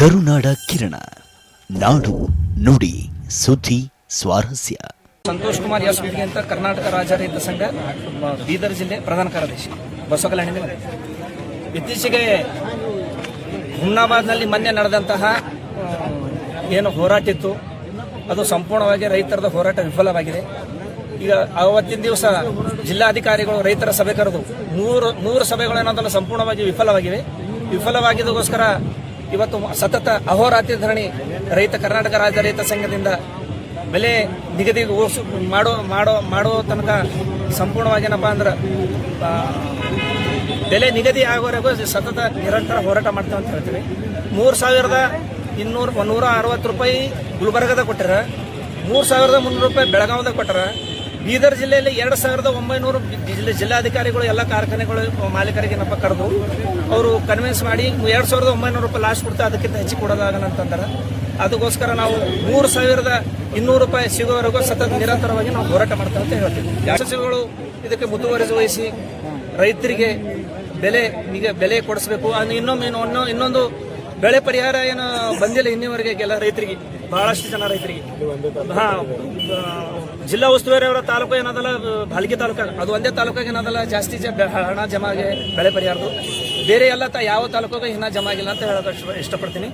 ಕರುನಾಡ ಕಿರಣ. ನಾಡು ನುಡಿ, ಸುದ್ದಿ, ಸ್ವಾರಸ್ಯ. ಸಂತೋಷ್ ಕುಮಾರ್ ಎಸ್ ಬಿಡಿ ಅಂತ ಕರ್ನಾಟಕ ರಾಜ್ಯ ರೈತ ಸಂಘ, ಬೀದರ್ ಜಿಲ್ಲೆ ಪ್ರಧಾನ ಕಾರ್ಯದರ್ಶಿ. ಬಸವಕಲ್ಯಾಣ. ಇತ್ತೀಚೆಗೆ ಹುಮ್ನಾಬಾದ್ನಲ್ಲಿ ಮೊನ್ನೆ ನಡೆದಂತಹ ಏನು ಹೋರಾಟ ಇತ್ತು. ಅದು ಸಂಪೂರ್ಣವಾಗಿ ರೈತರದ ಹೋರಾಟ ವಿಫಲವಾಗಿದೆ. ಈಗ ಅವತ್ತಿನ ದಿವಸ ಜಿಲ್ಲಾಧಿಕಾರಿಗಳು, ರೈತರ ಸಭೆ ಕರೆದು ಮೂರು ಮೂರು ಸಭೆಗಳು ಏನಂತಲ್ಲ ಸಂಪೂರ್ಣವಾಗಿ ವಿಫಲವಾಗಿವೆ. ವಿಫಲವಾಗಿದ್ದಕ್ಕೋಸ್ಕರ ಇವತ್ತು ಸತತ ಅಹೋರಾತ್ರಿ ಧರಣಿ ರೈತ ಕರ್ನಾಟಕ ರಾಜ್ಯ ರೈತ ಸಂಘದಿಂದ ಬೆಲೆ ನಿಗದಿ ಮಾಡೋ ಮಾಡೋ ಮಾಡೋ ತನಕ ಸಂಪೂರ್ಣವಾಗಿ ಏನಪ್ಪ ಅಂದ್ರೆ ಬೆಲೆ ನಿಗದಿ ಆಗೋವರೆಗೂ ಸತತ ನಿರಂತರ ಹೋರಾಟ ಮಾಡ್ತೇವೆ ಅಂತ ಹೇಳ್ತೀವಿ. ಮೂರು ಸಾವಿರದ ಇನ್ನೂರು ನೂರ ಅರವತ್ತು ರೂಪಾಯಿ ಗುಲ್ಬರ್ಗದ ಕೊಟ್ಟರೆ. ಮೂರು ಸಾವಿರದ ಮುನ್ನೂರು ರೂಪಾಯಿ ಬೆಳಗಾವ್ದಾಗ ಕೊಟ್ಟರ. ಬೀದರ್ ಜಿಲ್ಲೆಯಲ್ಲಿ ಎರಡು ಸಾವಿರದ ಒಂಬೈನೂರು ಜಿಲ್ಲೆ ಜಿಲ್ಲಾಧಿಕಾರಿಗಳು, ಎಲ್ಲ ಕಾರ್ಖಾನೆಗಳು ಮಾಲೀಕರಿಗೆ ಏನಪ್ಪ ಕರೆದು ಅವರು ಕನ್ವಿನ್ಸ್ ಮಾಡಿ ಎರಡು ಸಾವಿರದ ಒಂಬೈನೂರು ರೂಪಾಯಿ ಲಾಸ್ಟ್ ಕೊಡ್ತಾ ಅದಕ್ಕಿಂತ ಹೆಚ್ಚು ಕೊಡೋದಾಗಂತಂದ್ರೆ ಅದಕ್ಕೋಸ್ಕರ ನಾವು ಮೂರು ಸಾವಿರದ ಇನ್ನೂರು ರೂಪಾಯಿ ಸಿಗೋವರೆಗೂ ಸತತ ನಿರಂತರವಾಗಿ ನಾವು ಹೋರಾಟ ಮಾಡ್ತಾ ಅಂತ ಹೇಳ್ತೀವಿ. ಸಚಿವಗಳು ಇದಕ್ಕೆ ಮುತುವರ್ಜಿ ವಹಿಸಿ ರೈತರಿಗೆ ಬೆಲೆ, ಈಗ ಬೆಲೆ ಕೊಡಿಸ್ಬೇಕು, ಅದು ಇನ್ನೊಮ್ಮೆ ಇನ್ನೊಂದು ಇನ್ನೊಂದು ಬೆಳೆ ಪರಿಹಾರ ಏನು ಬಂದಿಲ್ಲ ಇನ್ನಿವರೆಗೆ ಎಲ್ಲ ರೈತರಿಗೆ, ಬಹಳಷ್ಟು ಜನ ರೈತರಿಗೆ. ಹಾ, ಜಿಲ್ಲಾ ಉಸ್ತುವಾರಿ ಅವರ ತಾಲೂಕು ಏನದಲ್ಲ ಭಾಲ್ಕಿ ತಾಲೂಕು, ಅದು ಒಂದೇ ತಾಲೂಕಾಗ ಏನದಲ್ಲ, ಜಾಸ್ತಿ ಹಣ ಜಮಾ ಆಗಿ ಬೆಳೆ ಪರಿಹಾರದು ಬೇರೆ ಎಲ್ಲ ತ ಯಾವ ತಾಲೂಕಾಗ ಇನ್ನ ಜಮಾ ಆಗಿಲ್ಲ ಅಂತ ಇಷ್ಟ- ಇಷ್ಟಪಡ್ತೀನಿ.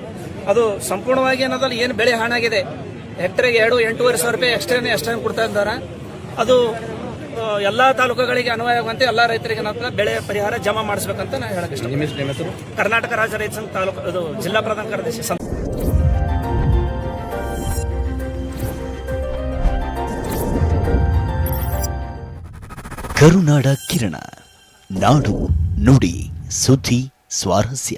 ಅದು ಸಂಪೂರ್ಣವಾಗಿ ಏನದಲ್ಲ, ಏನು ಬೆಳೆ ಹಾಣಾಗಿದೆ ಹೆಕ್ಟರ್ಗೆ ಎರಡು ಎಂಟೂವರೆ ಸಾವಿರ ರೂಪಾಯಿ ಎಕ್ಸ್ಟ್ರಾ ಎಕ್ಸ್ಟ್ರಾ ಕೊಡ್ತಾ ಇದ್ದಾರೆ. ಅದು ಎಲ್ಲಾ ತಾಲೂಕುಗಳಿಗೆ ಅನ್ವಯವಾಗುವಂತೆ ಎಲ್ಲ ಎಲ್ಲಾ ರೈತರಿಗೆ ಬೆಳೆ ಪರಿಹಾರ ಜಮಾ ಮಾಡಿಸ್ಬೇಕಂತ ನಾನು ಹೇಳಕ್ಕೆ ಇಷ್ಟ ಕರ್ನಾಟಕ ರಾಜ್ಯ ರೈತ ಸಂಘ ತಾಲೂಕು ಇದು ಜಿಲ್ಲಾ ಪ್ರಧಾನ ಕಾರ್ಯದರ್ಶಿ ಸಂ- ಕರುನಾಡ ಕಿರಣ ನಾಡು ನುಡಿ ಸುದ್ದಿ ಸ್ವಾರಸ್ಯ.